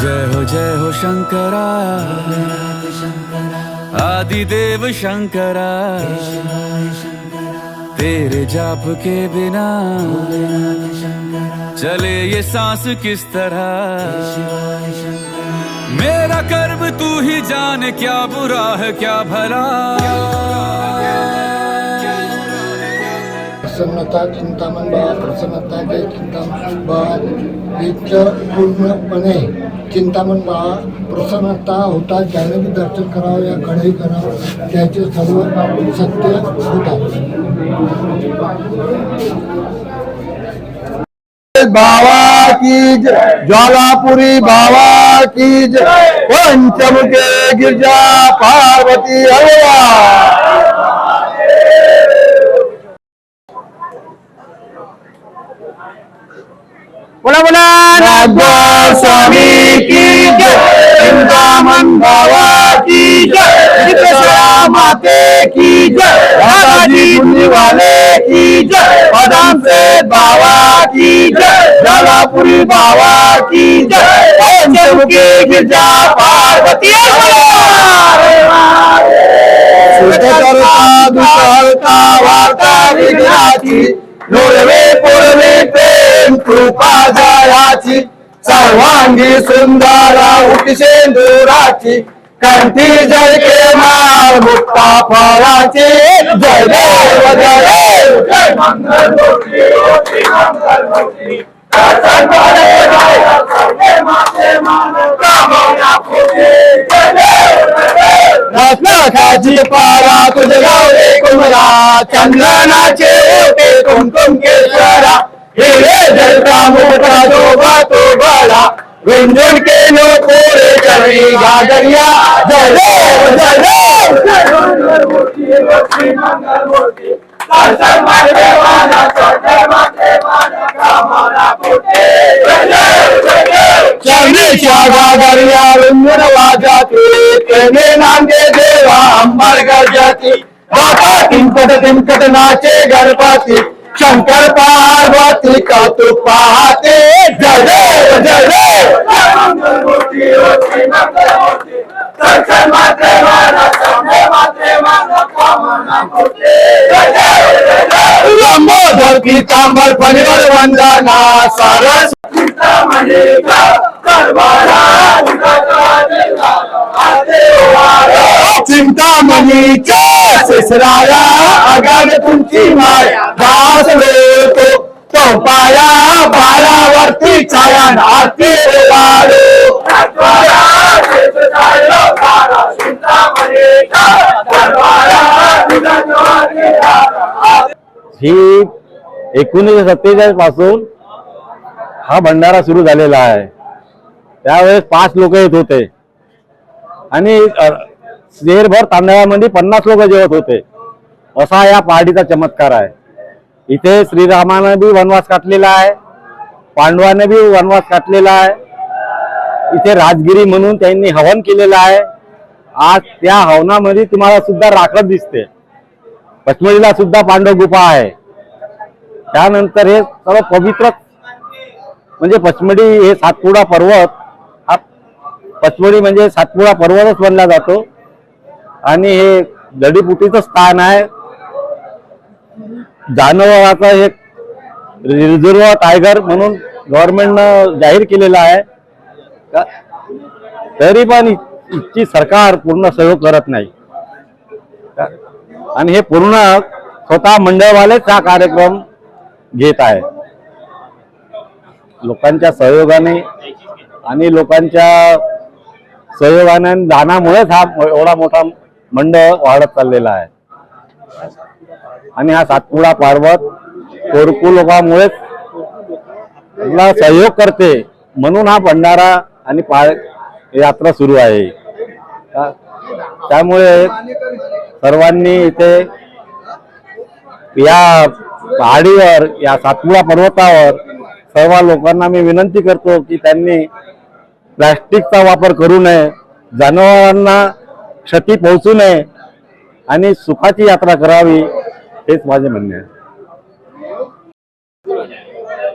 जय हो जय हो शंकरा। आदिदेव शंकरा। तेरे जाप के बिना चले ये सांस किस तरह? मेरा कर्म तू ही जान, क्या बुरा है, क्या भला? प्रसन्नता चिंतामण बाबा प्रसन्नता चिंतामण बाबा इथं पूर्णपणे चिंतामण बाळा प्रसन्नता होता ज्याने दर्शन करावं या कढई करावं त्याचे सर्व सत्य होता बाबा की ज्वालापुरी बाबा की पंचमुखे गिरजा पार्वती हरवा नागोर स्वामी की जय। चिंतामण बाबा की माते की जय। वाले की जय। पदम से बाबा की जय। ज्वालापुरी बाबा की जय। गिरजा पार्वती वार्ता विघ्नाची। लोळवे पोळवे प्रेम कृपा जयाची सर्वांगी सुंदर उठशेंदुराची कंठी जळके माळ मुक्ता फळाची. जय देव जय जय मंगल मूर्ती रत्नाखाची पारा तुझे गावले कुमरा चंदनाचे कुमकुम केशरा हिरे जलता मोठा जोबा तो बडा रुंझुन के लो कोरे चढ़ी गाजरिया जय देव जय देव जय मंगल मूर्ति लक्ष्मी मंगल मूर्ति दर्शन माते माना छोटे माते माना कामना फुटे जय। देव जय देव चरणीच्या गाजरिया रुंझुन वाजाते तेने नांगे देवा अंबर गरजती बाबा तिंकट तिंकट नाचे गणपती शंकर पार्वती कौतुक पाहते जय देव जय देव जय मंगल मूर्ती होती मंगल मूर्ती दर्शन मात्रे माना चौथे मात्रे माना कामना फुटे जय। देव जय देव लंबोदर पीतांबर परिवर वंदना सरस चिंतामणीच्या सिसराया अगाड तुमची माया दास तो तो पाया बाळावरती छाया आरती वाढो ही एकोणीसशे सत्तेचाळीसपासून हा भंडारा सुरू झालेला आहे. त्यावेळेस पाच लोक येत होते. आणि शेरभर तांदळामध्ये पन्नास लोक जेवत होते. असा या पहाडीचा चमत्कार आहे. इथे श्रीरामानं बी वनवास काटलेला आहे. पांडवाने बी वनवास काटलेला आहे. इथे राजगिरी म्हणून त्यांनी हवन केलेलं आहे. आज त्या हवनामध्ये तुम्हाला सुद्धा राखत दिसते. पचमढीला सुद्धा पांडव गुफा आहे. त्यानंतर हे सर्व पवित्र म्हणजे पचमढी हे सातपुडा पर्वत हा पचमढी म्हणजे सातपुडा पर्वतच बनला जातो. आणि हे जडीबुटीचं स्थान आहे. जानवराचं एक रिझर्व टायगर म्हणून गव्हर्नमेंटनं जाहीर केलेलं आहे. तरी पण इ- सरकार पूर्ण सहयोग करत नाही. आणि हे पूर्ण स्वतः मंडळवालेच हा कार्यक्रम घेत आहे. लोकांच्या सहयोगाने आणि लोकांच्या सहयोगाने दानामुळेच हा एवढा मोठा मंडळ वाढत चाललेला आहे. आणि हा सातपुडा पर्वत कोरकू लोकांमुळेच आपला सहयोग करते म्हणून हा भंडारा आणि पा यात्रा सुरू आहे. त्यामुळे सर्वांनी इथे या पहाडीवर या सातपुडा पर्वतावर सर्व लोकांना मी विनंती करतो की त्यांनी प्लास्टिकचा वापर करू नये. जनावरांना क्षती पोहोचू नये आणि सुखाची यात्रा करावी हेच माझे म्हणणे आहे.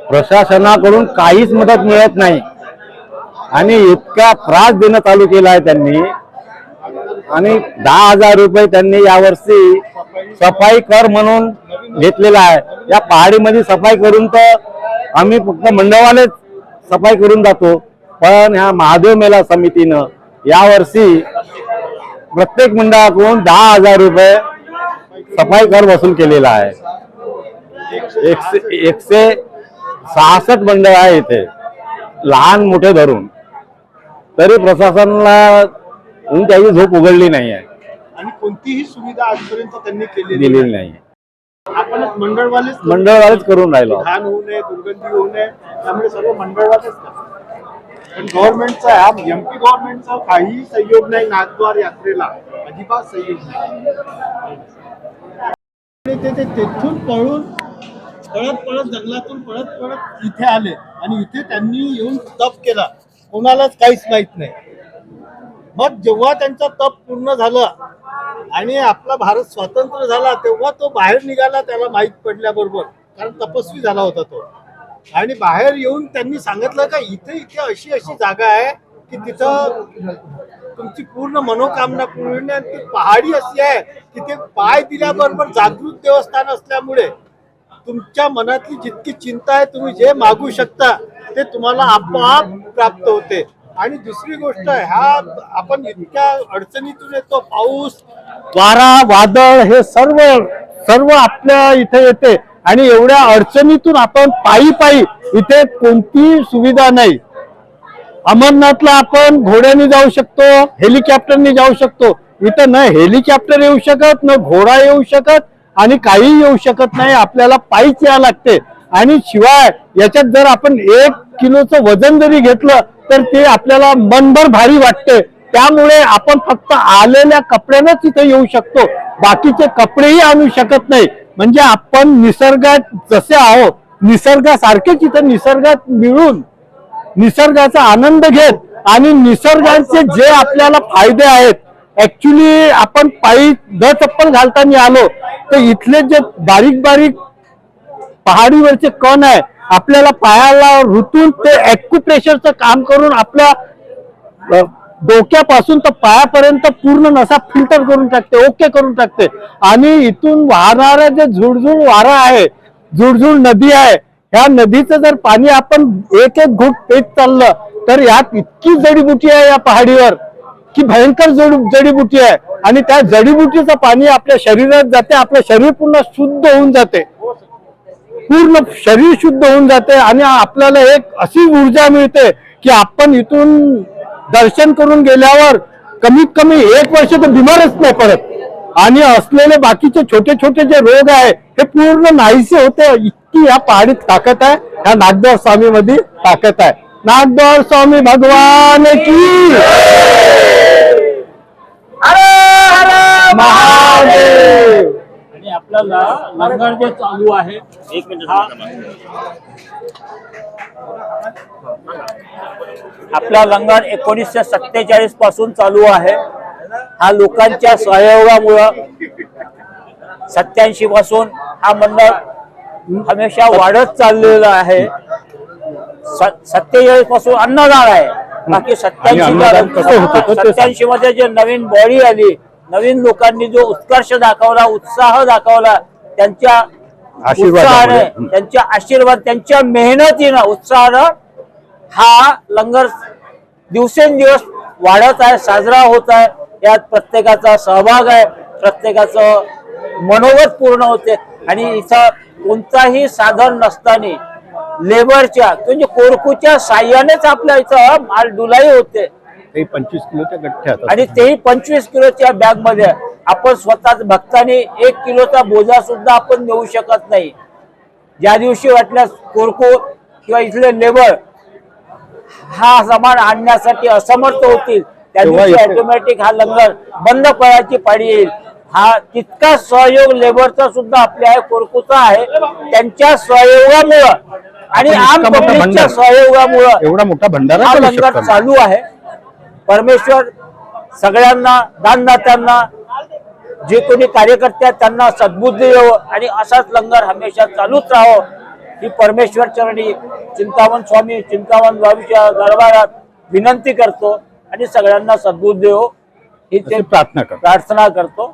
प्रशासनाकडून काहीच मदत मिळत नाही. आणि इतका त्रास देणं चालू केला आहे त्यांनी. आणि दहा हजार रुपये त्यांनी यावर्षी सफाई कर म्हणून घेतलेला आहे. या पहाडीमध्ये सफाई करून तर आम्ही फक्त मंडळानेच सफाई करून जातो. पण ह्या महादेव मेला समितीनं यावर्षी प्रत्येक मंडळाकडून दहा हजार रुपये सफाई कर वसूल केलेला आहे. एकशे एकशे सहासष्ट मंडळ आहे इथे. लहान मोठे धरून. तरी प्रशासनाला त्याची झोप उघडली नाही आहे आणि कोणतीही सुविधा आजपर्यंत त्यांनी केलेली दिलेली नाही. आपणच मंडळवालेच. मंडळवालेच करून राहिलो. घाण होऊ नये दुर्गंधी होऊ नये. त्यामुळे सर्व मंडळवालेच करतात पण गव्हर्नमेंटचा एम एमपी गव्हर्नमेंटचा काही सहयोग नाही नाथद्वार यात्रेला. अजिबात सहयोग नाही. ते ते तेथून पळून पळत पळत जंगलातून पळत पळत इथे आले. आणि इथे त्यांनी येऊन तप केला. कोणालाच काहीच माहीत नाही. मग जेव्हा त्यांचा तप पूर्ण झालं आणि आपला भारत स्वतंत्र झाला तेव्हा तो बाहेर निघाला त्याला माहीत पडल्याबरोबर. कारण तपस्वी झाला होता तो. आणि बाहेर येऊन त्यांनी सांगितलं का इथे इथे अशी अशी जागा आहे की तिथं तुमची पूर्ण मनोकामना पूर्ण आणि ती पहाडी अशी आहे की ते पाय दिल्याबरोबर जागृत देवस्थान असल्यामुळे तुमच्या मनातली जितकी चिंता आहे तुम्ही जे मागू शकता ते तुम्हाला आपोआप प्राप्त होते. आणि दुसरी गोष्ट ह्या आपण इतक्या अडचणीतून येतो पाऊस वारा वादळ हे सर्व सर्व आपल्या इथे येते. आणि एवढ्या अडचणीतून आपण पायी पायी इथे कोणतीही सुविधा नाही. अमरनाथला आपण घोड्याने जाऊ शकतो हेलिकॉप्टरने जाऊ शकतो. इथं न हेलिकॉप्टर येऊ शकत न घोडा येऊ शकत आणि काही येऊ शकत नाही आपल्याला पायीच यावं लागते. आणि शिवाय याच्यात जर आपण एक किलोचं वजन जरी घेतलं तर ते आपल्याला मनभर भारी वाटते. त्यामुळे आपण फक्त आलेल्या कपड्यानंच इथे येऊ शकतो. बाकीचे कपडेही आणू शकत नाही. म्हणजे आपण निसर्गात जसे आहोत निसर्गासारखेच इथं निसर्गात मिळून निसर्गाचा आनंद घेत आणि निसर्गाचे जे आपल्याला फायदे आहेत ऍक्च्युली आपण पायी द चप्पल घालताना आलो तर इथले जे बारीक बारीक पहाडीवरचे कण आहे आपल्याला पायाला ऋतून ते ऍक्युप्रेशरचं काम करून आपल्या डोक्यापासून तर पायापर्यंत पूर्ण नसा फिल्टर करून टाकते ओके करून टाकते. आणि इथून वाहणारा जे झुडझुड वारा आहे झुडझुड नदी आहे ह्या नदीचं जर पाणी आपण एक एक घुट पेट चाललं तर यात इतकी जडीबुटी आहे या पहाडीवर की भयंकर जड जडीबुटी आहे. आणि त्या जडीबुटीचं पाणी आपल्या शरीरात जाते आपलं शरीर पूर्ण शुद्ध होऊन जाते. पूर्ण शरीर शुद्ध होऊन जाते आणि आपल्याला एक अशी ऊर्जा मिळते की आपण इथून दर्शन करून गेल्यावर कमीत कमी एक वर्ष तर बिमारच नाही पडत. आणि असलेले बाकीचे छोटे छोटे जे रोग आहे हे पूर्ण नाहीसे होते. इतकी या पहाडीत ताकद आहे. ह्या नागदेव स्वामी मध्ये ताकद आहे. नागदेव स्वामी भगवान की महादेव! आपल्याला लंगर जे चालू आहे एक मिनिट हा आपला लंगर एकोणीसशे सत्तेचाळीसपासून चालू आहे. हा लोकांच्या सहयोगामुळं सत्याऐंशी पासून हा मंडळ हमेशा वाढत चाललेला आहे. सत्तेचाळीसपासून अन्नदान आहे. बाकी ते सत्याऐंशी मध्ये जे नवीन बॉडी आली नवीन लोकांनी जो उत्कर्ष दाखवला उत्साह दाखवला त्यांच्या आशीर्वादामुळे. उत्साहाने त्यांच्या आशीर्वाद त्यांच्या मेहनतीनं उत्साहानं हा लंगर दिवसेंदिवस वाढत आहे साजरा होत आहे. यात प्रत्येकाचा सहभाग आहे प्रत्येकाचं मनोगत पूर्ण होते. आणि इथं कोणताही साधन नसताना लेबरच्या म्हणजे कोरकूच्या साह्यानेच आपल्या इथं माल डुलाई होते. काही पंचवीस किलोच्या गठ्ठ्यात आणि तेही पंचवीस किलोच्या बॅगमध्ये. आपण स्वतः भक्ताने एक किलोचा बोजा सुद्धा आपण नेऊ शकत नाही. ज्या दिवशी वाटल्यास कोरको किंवा इथले लेबर हा सामान आणण्यासाठी असमर्थ होतील त्या दिवशी ऑटोमॅटिक हा लंगर बंद पडायची पाळी येईल. हा तितका सहयोग लेबरचा सुद्धा आपल्या आहे कोरकूचा आहे. त्यांच्या सहयोगामुळं आणि आम पब्लिकच्या सहयोगामुळं एवढा मोठा भंडारा हा लंगर. चालू आहे. परमेश्वर सगळ्यांना दानदात्यांना जे कोणी कार्यकर्ते त्यांना सद्बुद्धी येवो आणि असाच लंगर हमेशा चालूच राहो. ही परमेश्वर चरणी चिंतावन स्वामी चिंतावन बाबूच्या दरबारात विनंती करतो आणि सगळ्यांना सद्बुद्धी येऊ ही ते प्रार्थना कर प्रार्थना करतो.